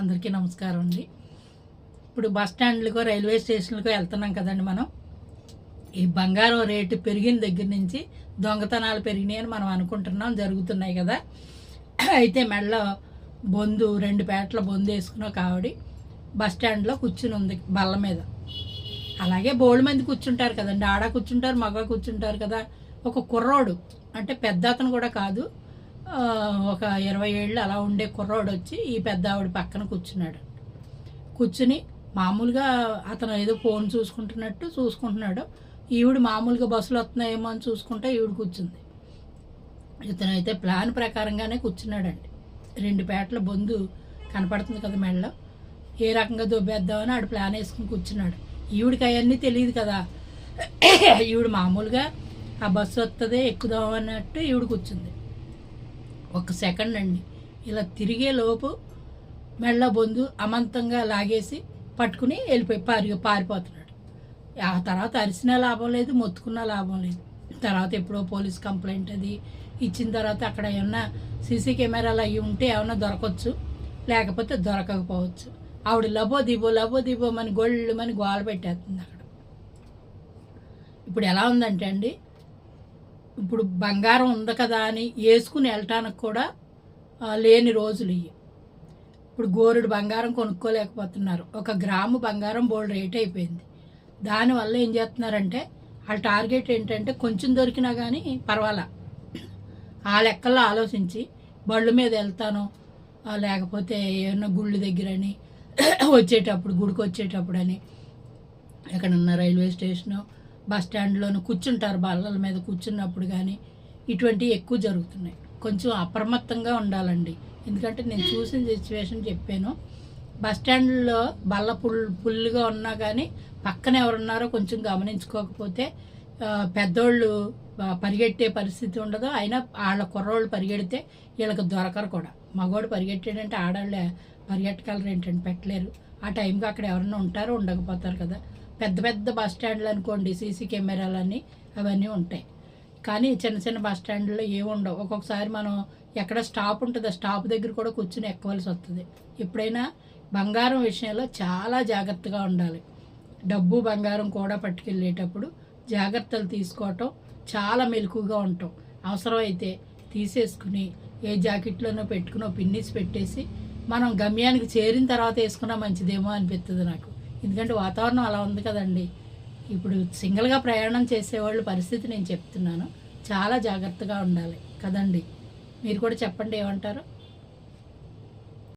అందరికీ నమస్కారం అండి. ఇప్పుడు బస్ స్టాండ్లకు రైల్వే స్టేషన్లకో వెళ్తున్నాం కదండి మనం. ఈ బంగారం రేటు పెరిగిన దగ్గర నుంచి దొంగతనాలు పెరిగినాయి అని మనం అనుకుంటున్నాం జరుగుతున్నాయి కదా. అయితే మెడలో బొందు రెండు పేటల బొందు వేసుకున్న ఒక ఆవిడ బస్ స్టాండ్లో కూర్చుని ఉంది బల్ల మీద. అలాగే బోల్డ్ మంది కూర్చుంటారు కదండి. ఆడ కూర్చుంటారు మగ కూర్చుంటారు కదా. ఒక కుర్రోడు అంటే పెద్ద అతను కూడా కాదు ఒక ఇరవై ఏళ్ళు అలా ఉండే కుర్రోడు వచ్చి ఈ పెద్ద ఆవిడ పక్కన కూర్చున్నాడు. కూర్చుని మామూలుగా అతను ఏదో ఫోన్ చూసుకుంటున్నట్టు చూసుకుంటున్నాడు. ఈవిడ మామూలుగా బస్సులు వస్తున్నాయేమో అని చూసుకుంటే ఈవిడ కూర్చుంది. ఇతను అయితే ప్లాన్ ప్రకారంగానే కూర్చున్నాడండి. రెండు పేటల బొందు కనపడుతుంది కదా మెడలో. ఏ రకంగా దొబ్బేద్దామని ఆడు ప్లాన్ వేసుకుని కూర్చున్నాడు. ఈవిడికి అవన్నీ తెలియదు కదా. ఈవిడ మామూలుగా ఆ బస్సు వస్తుంది ఎక్కుదాం అన్నట్టు ఈవిడ కూర్చుంది. ఒక సెకండ్ అండి. ఇలా తిరిగే లోపు మెళ్ళ బొందు అమంతంగా లాగేసి పట్టుకుని వెళ్ళిపోయి పారి పారిపోతున్నాడు. ఆ తర్వాత అరిసినా లాభం లేదు మొత్తుకున్నా లాభం లేదు. తర్వాత ఎప్పుడో పోలీస్ కంప్లైంట్ అది ఇచ్చిన తర్వాత అక్కడ ఏమన్నా సీసీ కెమెరాలు అవి ఉంటే ఏమన్నా దొరకవచ్చు లేకపోతే దొరకకపోవచ్చు. ఆవిడ లబో దిబో లబో దిబో అని గొళ్ళు మని గోల పెట్టేస్తుంది అక్కడ. ఇప్పుడు ఎలా ఉందంటే అండి ఇప్పుడు బంగారం ఉంది కదా అని వేసుకుని వెళ్ళటానికి కూడా లేని రోజులు ఇవి ఇప్పుడు గోరుడు బంగారం కొనుక్కోలేకపోతున్నారు. ఒక గ్రాము బంగారం బోల్డ్ రేట్ అయిపోయింది. దానివల్ల ఏం చేస్తున్నారంటే వాళ్ళ టార్గెట్ ఏంటంటే కొంచెం దొరికినా కానీ పర్వాలా. ఆ లెక్కల్లో ఆలోచించి బళ్ళు మీద వెళ్తాను లేకపోతే ఏమన్నా గుళ్ళు దగ్గరని వచ్చేటప్పుడు గుడికి వచ్చేటప్పుడు అని ఎక్కడన్నా రైల్వే స్టేషను బస్ స్టాండ్లోనూ కూర్చుంటారు బల్లల మీద కూర్చున్నప్పుడు కానీ ఇటువంటివి ఎక్కువ జరుగుతున్నాయి. కొంచెం అప్రమత్తంగా ఉండాలండి. ఎందుకంటే నేను చూసిన సిచ్యువేషన్ చెప్పాను. బస్ స్టాండ్లో బల్ల పుల్ పుల్లుగా ఉన్నా కానీ పక్కన ఎవరున్నారో కొంచెం గమనించుకోకపోతే పెద్దోళ్ళు పరిగెట్టే పరిస్థితి ఉండదు. అయినా వాళ్ళ కుర్రోళ్ళు పరిగెడితే వీళ్ళకి దొరకరు కూడా. మగవాడు పరిగెట్టాడంటే ఆడవాళ్ళు పరిగెట్టగలరు ఏంటంటే పెట్టలేరు. ఆ టైంకి అక్కడ ఎవరన్నా ఉంటారో ఉండకపోతారు కదా. పెద్ద పెద్ద బస్ స్టాండ్లు అనుకోండి సీసీ కెమెరాలన్నీ అవన్నీ ఉంటాయి. కానీ చిన్న చిన్న బస్ స్టాండ్లో ఏముండవు. ఒక్కొక్కసారి మనం ఎక్కడ స్టాప్ ఉంటుంది స్టాప్ దగ్గర కూడా కూర్చుని ఎక్కవలసి వస్తుంది. ఎప్పుడైనా బంగారం విషయంలో చాలా జాగ్రత్తగా ఉండాలి. డబ్బు బంగారం కూడా పట్టుకెళ్ళేటప్పుడు జాగ్రత్తలు తీసుకోవటం చాలా మెలకుగా ఉంటాం. అవసరమైతే తీసేసుకుని ఏ జాకెట్లోనో పెట్టుకునో పిన్నిస్ పెట్టేసి మనం గమ్యానికి చేరిన తర్వాత వేసుకున్నా మంచిదేమో అనిపిస్తుంది నాకు. ఎందుకంటే వాతావరణం అలా ఉంది కదండి. ఇప్పుడు సింగిల్గా ప్రయాణం చేసేవాళ్ళు పరిస్థితి నేను చెప్తున్నాను. చాలా జాగ్రత్తగా ఉండాలి. కదండి. మీరు కూడా చెప్పండి ఏమంటారు?